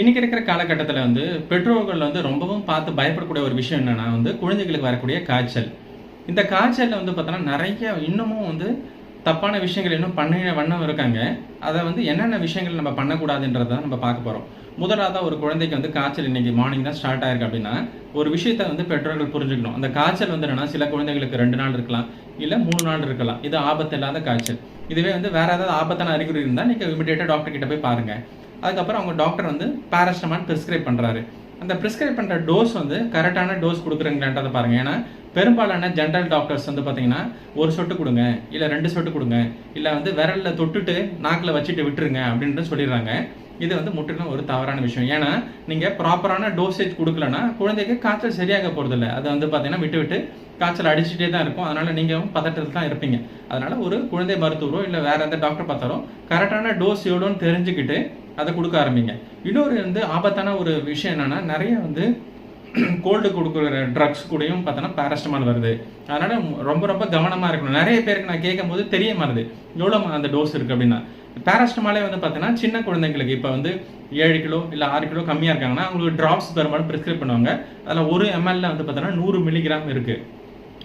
இன்னைக்கு இருக்கிற காலகட்டத்தில் வந்து பெற்றோர்கள் வந்து ரொம்பவும் பார்த்து பயப்படக்கூடிய ஒரு விஷயம் என்னென்னா வந்து குழந்தைகளுக்கு வரக்கூடிய காய்ச்சல். இந்த காய்ச்சலில் வந்து பார்த்தோன்னா நிறைய இன்னமும் வந்து தப்பான விஷயங்கள் இன்னும் பண்ண வண்ணம் இருக்காங்க. அதை வந்து என்னென்ன விஷயங்கள் நம்ம பண்ணக்கூடாதுன்றதை நம்ம பார்க்க போகிறோம் முதலாக ஒரு குழந்தைக்கு வந்து காய்ச்சல் இன்னைக்கு மார்னிங் தான் ஸ்டார்ட் ஆயிருக்கு அப்படின்னா ஒரு விஷயத்தை வந்து பெற்றோர்கள் புரிஞ்சுக்கணும். அந்த காய்ச்சல் வந்து என்னன்னா சில குழந்தைகளுக்கு ரெண்டு நாள் இருக்கலாம் இல்லை மூணு நாள் இருக்கலாம். இது ஆபத்து இல்லாத காய்ச்சல். இதுவே வந்து வேற ஏதாவது ஆபத்தான அறிகுறி இருந்தால் நீங்கள் இமிடியேட்டாக டாக்டர் கிட்ட போய் பாருங்கள் அதுக்கப்புறம் அவங்க டாக்டர் வந்து பேராஸ்டமால் ப்ரிஸ்கிரைப் பண்ணுறாரு அந்த ப்ரிஸ்கிரைப் பண்ணுற டோஸ் வந்து கரெக்டான டோஸ் கொடுக்குறீங்களான்றதை பாருங்கள் ஏன்னா பெரும்பாலான ஜென்ரல் டாக்டர்ஸ் வந்து பார்த்தீங்கன்னா ஒரு சொட்டு கொடுங்க இல்லை ரெண்டு சொட்டு கொடுங்க இல்லை வந்து விரலில் தொட்டுட்டு நாக்கில் வச்சுட்டு விட்டுருங்க அப்படின்ட்டு சொல்லிடுறாங்க. இது வந்து முற்றிலும் ஒரு தவறான விஷயம். ஏன்னா நீங்கள் ப்ராப்பரான டோசேஜ் கொடுக்கலன்னா குழந்தைக்கு காய்ச்சல் சரியாக போகிறதில்ல அதை வந்து பார்த்தீங்கன்னா விட்டு விட்டு காய்ச்சல் அடிச்சுட்டே தான் இருக்கும். அதனால் நீங்கள் பதட்டத்தில் தான் இருப்பீங்க. அதனால் ஒரு குழந்தை மருத்துவரோ இல்லை வேறு எந்த டாக்டர் பார்த்தாரோ கரெக்டான டோஸ் எவ்வளோன்னு தெரிஞ்சுக்கிட்டு அதை கொடுக்க ஆரம்பிங்க. இன்னொரு வந்து ஆபத்தான ஒரு விஷயம் என்னன்னா நிறைய வந்து கோல்டு கொடுக்குற ட்ரக்ஸ் கூடயும் பார்த்தோன்னா பேரஸ்டமால் வருது. அதனால் ரொம்ப ரொம்ப கவனமாக இருக்கணும். நிறைய பேருக்கு நான் கேட்கும் போது தெரிய மாறுது எவ்வளோ அந்த டோஸ் இருக்குது அப்படின்னா. பேரஸ்டமாலே வந்து பார்த்தீங்கன்னா சின்ன குழந்தைங்களுக்கு இப்போ வந்து ஏழு கிலோ இல்லை ஆறு கிலோ கம்மியாக இருக்காங்கன்னா அவங்களுக்கு ட்ராப்ஸ் பெரும்பாலும் ப்ரிஸ்கிரைப் பண்ணுவாங்க. அதில் ஒரு எம்எல்ல வந்து பார்த்தோன்னா நூறு மில்லிகிராம் இருக்குது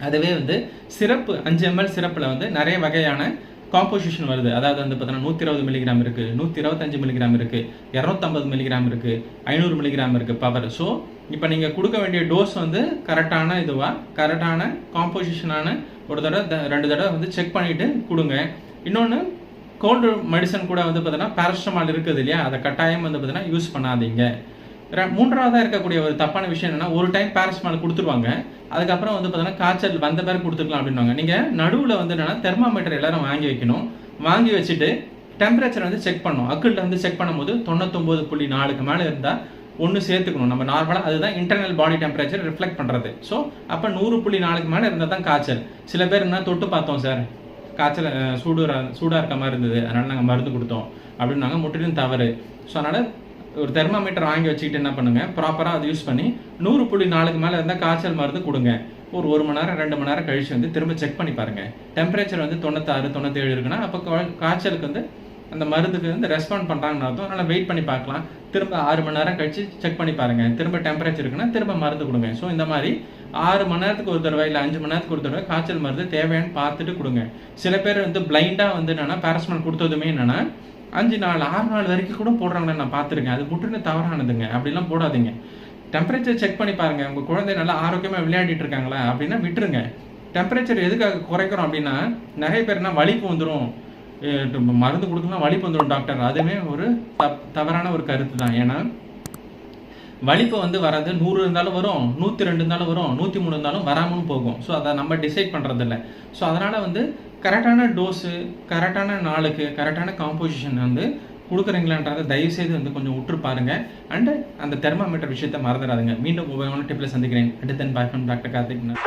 அதுவே வந்து சிறப்பு அஞ்சு எம்எல் சிறப்பில் வந்து நிறைய வகையான காம்போசிஷன் வருது. அதாவது வந்து பார்த்தீங்கன்னா நூற்றி இருபது மில்லிகிராம் இருக்குது நூற்றி இருபத்தஞ்சு மில்லிகிராம் இருக்குது இரநூத்தம்பது மில்லிகிராம் இருக்குது ஐநூறு மில்லிகிராம் இருக்குது பவர் ஸோ இப்போ நீங்கள் கொடுக்க வேண்டிய டோஸ் வந்து கரெக்டான இதுவாக கரெக்டான காம்போசிஷனான ஒரு தடவை த- ரெண்டு தடவை வந்து செக் பண்ணிவிட்டு கொடுங்க. இன்னொன்று கோல்டு மெடிசன் கூட வந்து பார்த்தீங்கன்னா பேரஸ்டமால் இருக்குது இல்லையா? அதை கட்டாயம் வந்து பார்த்தீங்கன்னா யூஸ் பண்ணாதீங்க. மூன்றாவதாக இருக்கக்கூடிய ஒரு தப்பான விஷயம் என்னன்னா ஒரு டைம் பேரஸ்டமால் கொடுத்துருவாங்க. அதுக்கப்புறம் வந்து பார்த்தீங்கன்னா காய்ச்சல் வந்த பேர் கொடுத்துருக்கலாம் அப்படின்வாங்க நீங்கள் நடுவில் வந்து என்னன்னா தெர்மாமீட்டர் எல்லாரும் வாங்கி வைக்கணும். வாங்கி வச்சுட்டு டெம்பரேச்சர் வந்து செக் பண்ணணும். அக்கிளில் வந்து செக் பண்ணும்போது தொண்ணூத்தொம்பது புள்ளி நாலுக்கு மேலே இருந்தால் ஒன்று சேர்த்துக்கணும். நம்ம நார்மலாக அதுதான் இன்டர்னல் பாடி டெம்பரேச்சர் ரிஃப்ளெக்ட் பண்ணுறது ஸோ அப்போ நூறு புள்ளி நாலுக்கு மேலே இருந்தால் தான் காய்ச்சல். சில பேர் என்ன தொட்டு பார்த்தோம் சார். காய்ச்சல் சூடு சூடாக இருக்க மாதிரி இருந்தது. அதனால் நாங்கள் மருந்து கொடுத்தோம். அப்படின்னாங்க முற்றிலும் தவறு. ஸோ அதனால் ஒரு தெர்மாமீட்டர் வாங்கி வச்சுக்கிட்டு என்ன பண்ணுங்க? ப்ராப்பராக அதை யூஸ் பண்ணி நூறு புள்ளி நாலுக்கு மேலே இருந்தால் காய்ச்சல் மருந்து கொடுங்க. ஒரு ஒரு மணி நேரம் ரெண்டு மணி நேரம் கழிச்சு வந்து திரும்ப செக் பண்ணி பாருங்க. டெம்பரேச்சர் வந்து தொண்ணூத்தாறு தொண்ணூத்தேழு இருக்குன்னா அப்போ காய்ச்சலுக்கு வந்து அந்த மருந்துக்கு வந்து ரெஸ்பாண்ட் பண்ணுறாங்கன்னு அர்த்தம். அதனால் வெயிட் பண்ணி பார்க்கலாம். திரும்ப ஆறு மணி நேரம் கழிச்சு செக் பண்ணி பாருங்க. திரும்ப டெம்பரேச்சர் இருக்குன்னா திரும்ப மருந்து கொடுங்க. ஸோ இந்த மாதிரி ஆறு மணி நேரத்துக்கு ஒரு தடவை இல்லை அஞ்சு மணி நேரத்துக்கு ஒரு தடவை காய்ச்சல் மருந்து தேவையான்னு பார்த்துட்டு கொடுங்க. சில பேர் வந்து பிளைண்டாக வந்து என்னன்னா பேரஸ்மால் கொடுத்ததுமே என்னன்னா அஞ்சு நாள் ஆறு நாள் வரைக்கும் கூட போடுறாங்களே நான் பார்த்துருக்கேன். அது முற்றிலும் தவறானதுங்க. அப்படிலாம் போடாதீங்க. டெம்பரேச்சர் செக் பண்ணி பாருங்க. உங்க குழந்தை நல்லா ஆரோக்கியமா விளையாடிட்டு இருக்காங்களா அப்படின்னா விட்டுருங்க. டெம்பரேச்சர் எதுக்காக குறைக்கிறோம் அப்படின்னா நிறைய பேர்னா வலிப்பு வந்துடும் மருந்து கொடுக்கலாம் வலிப்பு வந்துடும் டாக்டர். அதுவுமே ஒரு தப்- தவறான ஒரு கருத்து தான். ஏன்னா வலிப்பு வந்து வராது. நூறு இருந்தாலும் வரும் நூற்றி ரெண்டு இருந்தாலும் வரும் நூற்றி மூணு இருந்தாலும் வராமலும் போகும். ஸோ அதை நம்ம டிசைட் பண்ணுறதில்ல ஸோ அதனால் வந்து கரெக்டான டோஸு கரெக்டான நாளுக்கு கரெக்டான காம்போசிஷன் வந்து கொடுக்குறீங்களான்றத தயவுசெய்து வந்து கொஞ்சம் உற்று பாருங்க. அண்டு அந்த தெர்மாமீட்டர் விஷயத்தை மறந்துடாதுங்க. மீண்டும் உபயோகமான டிப்பில் சந்திக்கிறேன். அடுத்த பாய் ஃப்ரம் டாக்டர் கார்த்திக்னா